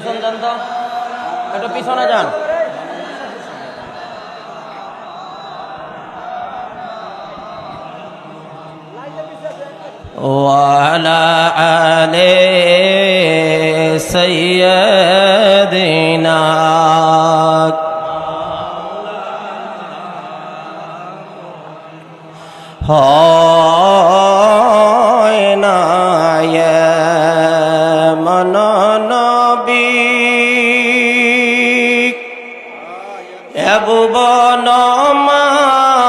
পিছন যান তো একটু পিছনে যান وعلى آل سيدنا হয় এবুবন মাজার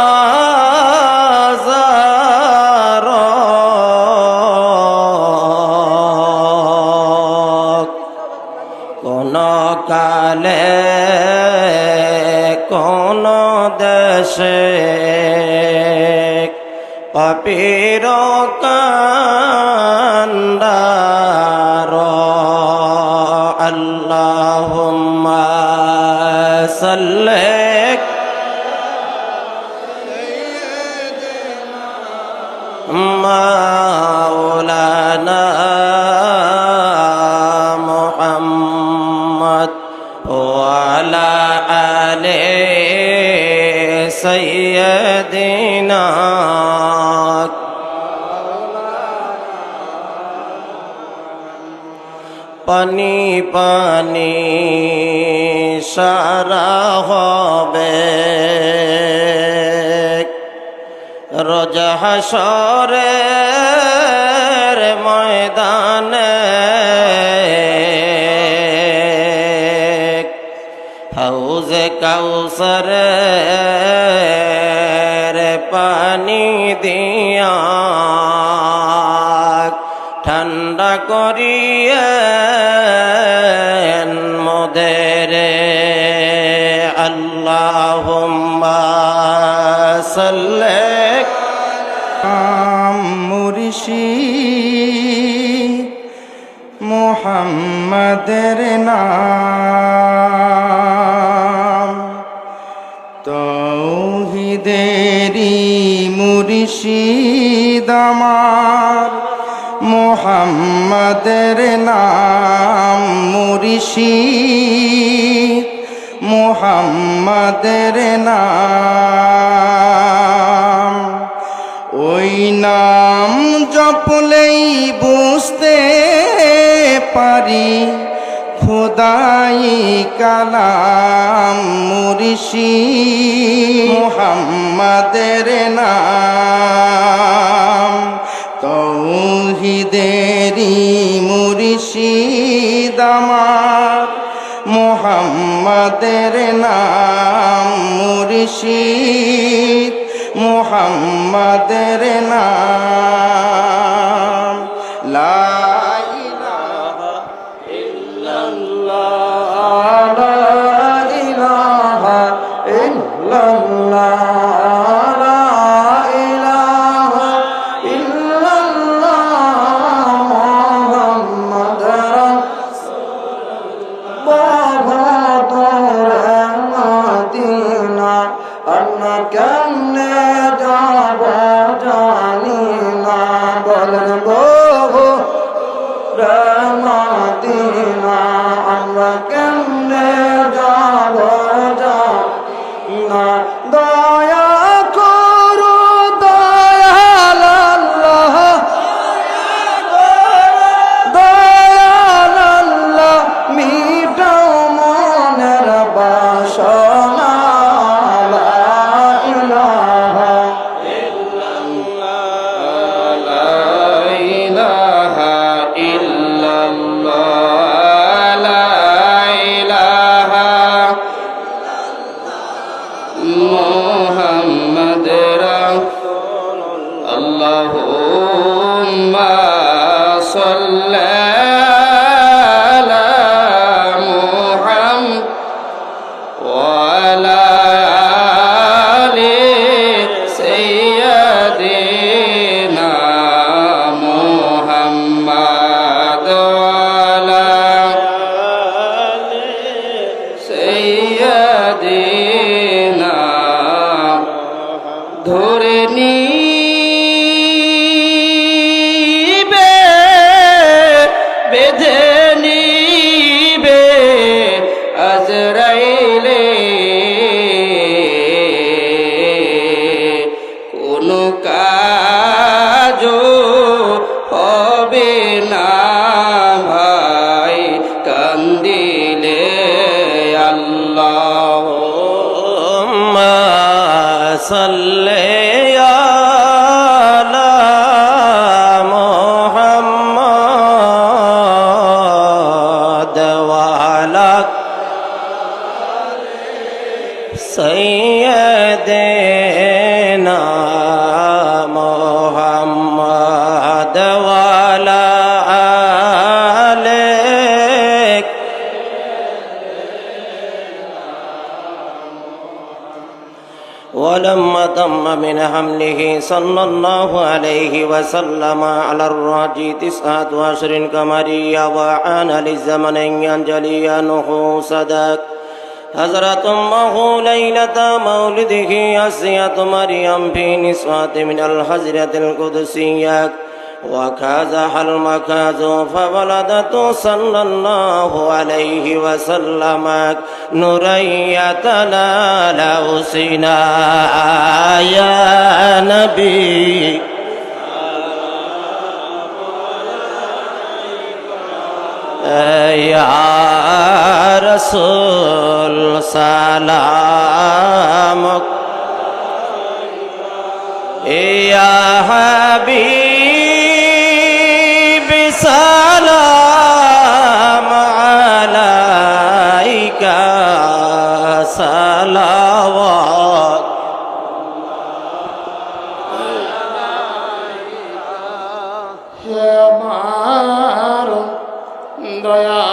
কোন কালে কোন দেশে পাপির কান্দার سيدنا পানি পানি সারা হবে রোজা হাসরের ময়দানে হাউজে কাউসরের সাল্লিক মুর্শি মোহাম্মদের নাম। তৌহিদেরি মুর্শিদ আমার মোহাম্মদের নাম মুর্শিদ। মোহাম্মদের নাম। ওই নাম জপলেই বুঝতে পারি। খোদাই কালাম মুর্শি মোহাম্মদের নাম। তৌহিদেরি মুর্শিদ মোহাম্মদের নাম মুর্শিদ মোহাম্মদের নাম মদিনা আমরা Allah. سيدنا محمد وعلى آله ولما تم من حمله صلى الله عليه وسلم على الراجي تسعة أشهر قمرية وعان للزمن ينجلي أنه صدق. حضرت أمه ليلة مولده أسية مريم في نسوة من الحجرة القدسية. وكازح المكاز فولدت صلى الله عليه وسلم نرية لا يا نبي রসুল সালাম ইয়া হাবি Yeah.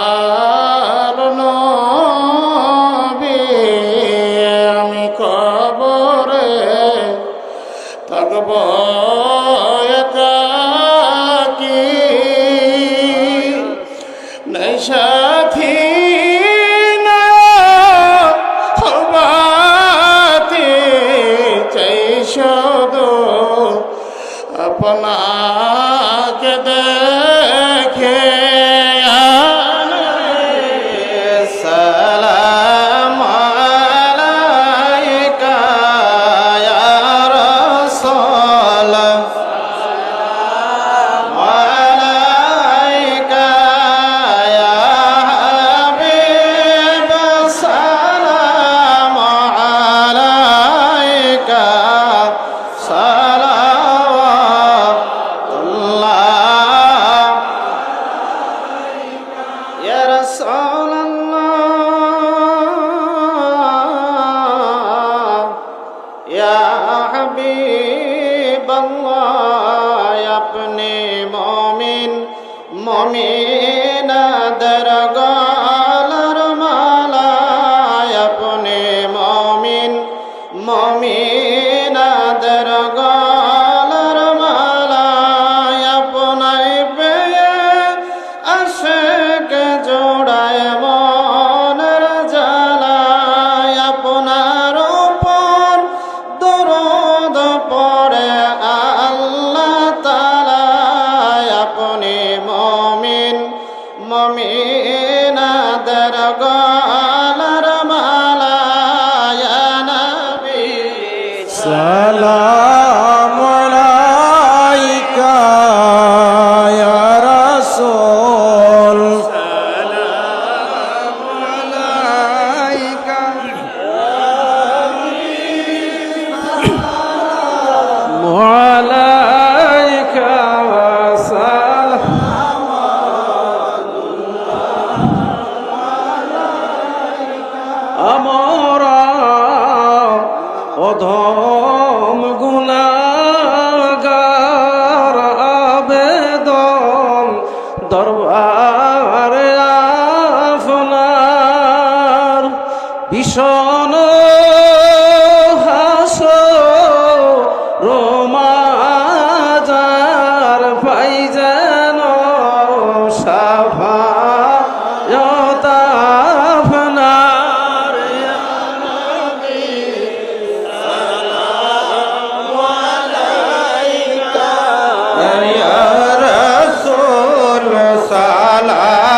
হাবিবাল্লাহ আপনি মুমিন মুমিনাদের সালা আলা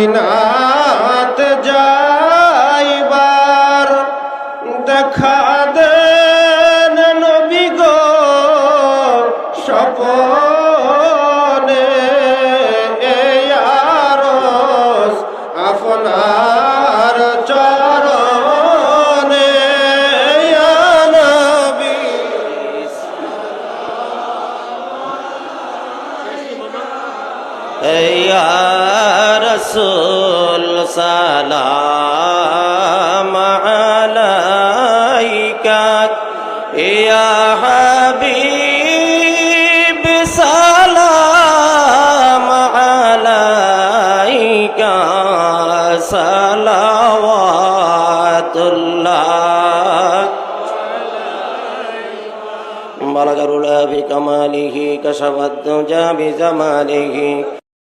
মদিনাত برکات یا حبیب سلام علیکا صلوات اللہ بلغ رلا بکماله کشفت دجا بزماله